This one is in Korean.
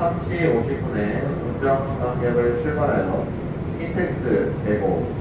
13시 50분에 운정중앙역을 출발하여 킨텍스 대고